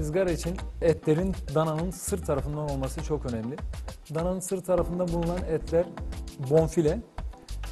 ızgara için etlerin dananın sırt tarafından olması çok önemli. Dananın sırt tarafında bulunan etler bonfile.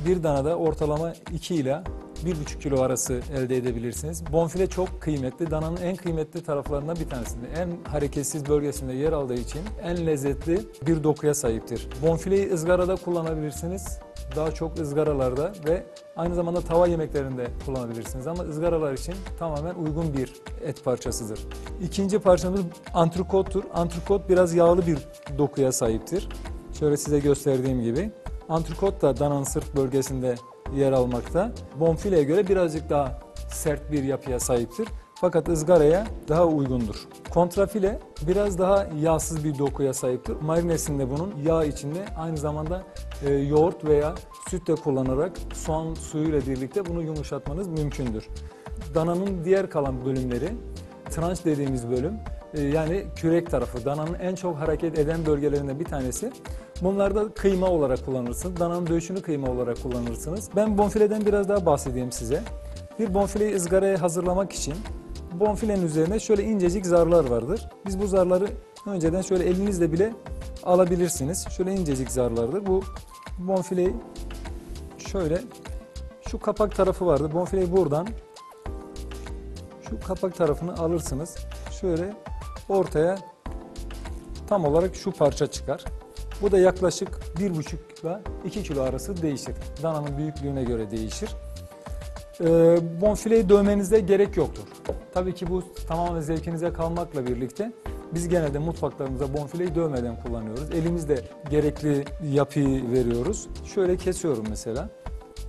Bir danada ortalama 2 ila 1,5 kilo arası elde edebilirsiniz. Bonfile çok kıymetli. Dananın en kıymetli taraflarından bir tanesinde. En hareketsiz bölgesinde yer aldığı için en lezzetli bir dokuya sahiptir. Bonfileyi ızgarada kullanabilirsiniz. Daha çok ızgaralarda ve aynı zamanda tava yemeklerinde kullanabilirsiniz. Ama ızgaralar için tamamen uygun bir et parçasıdır. İkinci parçamız antrikottur. Antrikot biraz yağlı bir dokuya sahiptir. Şöyle size gösterdiğim gibi. Antrikot da dananın sırt bölgesinde yer almakta. Bonfileye göre birazcık daha sert bir yapıya sahiptir. Fakat ızgaraya daha uygundur. Kontrafile biraz daha yağsız bir dokuya sahiptir. Marinesinde bunun yağ içinde aynı zamanda e, yoğurt veya süt de kullanarak soğan suyuyla birlikte bunu yumuşatmanız mümkündür. Dananın diğer kalan bölümleri, tranş dediğimiz bölüm, e, yani kürek tarafı, dananın en çok hareket eden bölgelerinden bir tanesi. Bunlarda kıyma olarak kullanırsınız. Dananın döşünü kıyma olarak kullanırsınız. Ben bonfileden biraz daha bahsedeyim size. Bir bonfileyi ızgaraya hazırlamak için bonfilenin üzerine şöyle incecik zarlar vardır. Biz bu zarları önceden şöyle elinizle bile alabilirsiniz. Şöyle incecik zarlardır. Bu bonfileyi şöyle şu kapak tarafı vardır. Bonfileyi buradan şu kapak tarafını alırsınız. Şöyle ortaya tam olarak şu parça çıkar. Bu da yaklaşık 1,5 ile 2 kilo arası değişir. Dananın büyüklüğüne göre değişir. Ee, bonfileyi dövmenize gerek yoktur. Tabii ki bu tamamen zevkinize kalmakla birlikte biz genelde mutfaklarımızda bonfileyi dövmeden kullanıyoruz. Elimizde gerekli yapıyı veriyoruz. Şöyle kesiyorum mesela.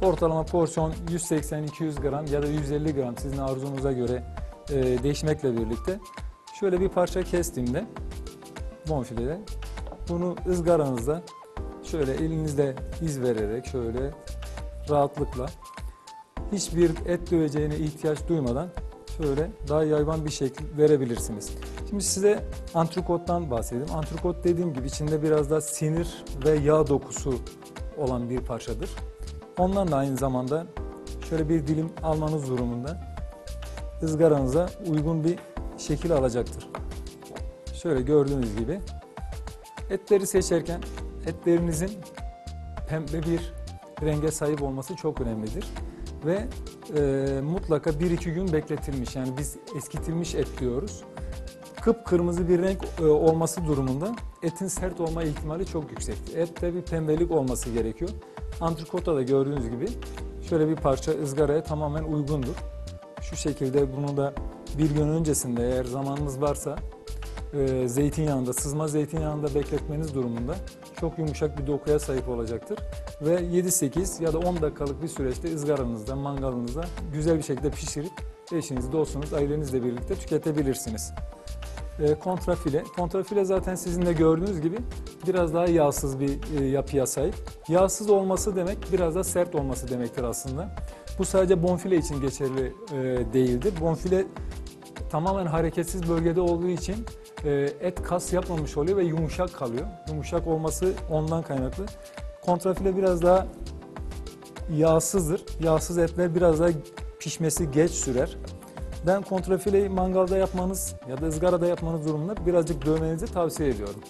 Ortalama porsiyon 180-200 gram ya da 150 gram sizin arzunuza göre e, değişmekle birlikte şöyle bir parça kestiğimde bonfilede bunu ızgaranızda şöyle elinizde iz vererek şöyle rahatlıkla hiçbir et döveceğine ihtiyaç duymadan şöyle daha yayvan bir şekil verebilirsiniz. Şimdi size antrikottan bahsedeyim. Antrikot dediğim gibi içinde biraz da sinir ve yağ dokusu olan bir parçadır. Ondan da aynı zamanda şöyle bir dilim almanız durumunda ızgaranıza uygun bir şekil alacaktır. Şöyle gördüğünüz gibi etleri seçerken etlerinizin pembe bir renge sahip olması çok önemlidir. Ve e, mutlaka 1-2 gün bekletilmiş yani biz eskitilmiş et diyoruz. Kıpkırmızı bir renk e, olması durumunda etin sert olma ihtimali çok yüksektir. Ette bir pembelik olması gerekiyor. Antrikota da gördüğünüz gibi şöyle bir parça ızgaraya tamamen uygundur. Şu şekilde bunu da bir gün öncesinde eğer zamanınız varsa e, zeytinyağında, sızma zeytinyağında bekletmeniz durumunda çok yumuşak bir dokuya sahip olacaktır. Ve 7-8 ya da 10 dakikalık bir süreçte ızgaranızda, mangalınızda güzel bir şekilde pişirip eşiniz, dostunuz, ailenizle birlikte tüketebilirsiniz. E, kontrafile. Kontrafile zaten sizin de gördüğünüz gibi biraz daha yağsız bir e, yapıya sahip. Yağsız olması demek biraz da sert olması demektir aslında. Bu sadece bonfile için geçerli e, değildir. Bonfile tamamen hareketsiz bölgede olduğu için et kas yapmamış oluyor ve yumuşak kalıyor. Yumuşak olması ondan kaynaklı. Kontrafile biraz daha yağsızdır. Yağsız etler biraz daha pişmesi geç sürer. Ben kontrafileyi mangalda yapmanız ya da ızgarada yapmanız durumunda birazcık dövmenizi tavsiye ediyorum.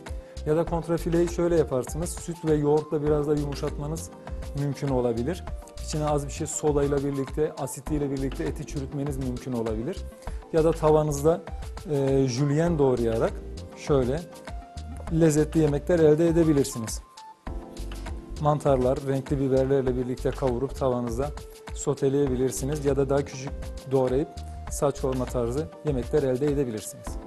Ya da kontrafileyi şöyle yaparsınız. Süt ve yoğurtla biraz da yumuşatmanız mümkün olabilir. İçine az bir şey sodayla birlikte, asitiyle birlikte eti çürütmeniz mümkün olabilir. Ya da tavanızda e, jülyen doğrayarak şöyle lezzetli yemekler elde edebilirsiniz. Mantarlar, renkli biberlerle birlikte kavurup tavanızda soteleyebilirsiniz ya da daha küçük doğrayıp saç kavurma tarzı yemekler elde edebilirsiniz.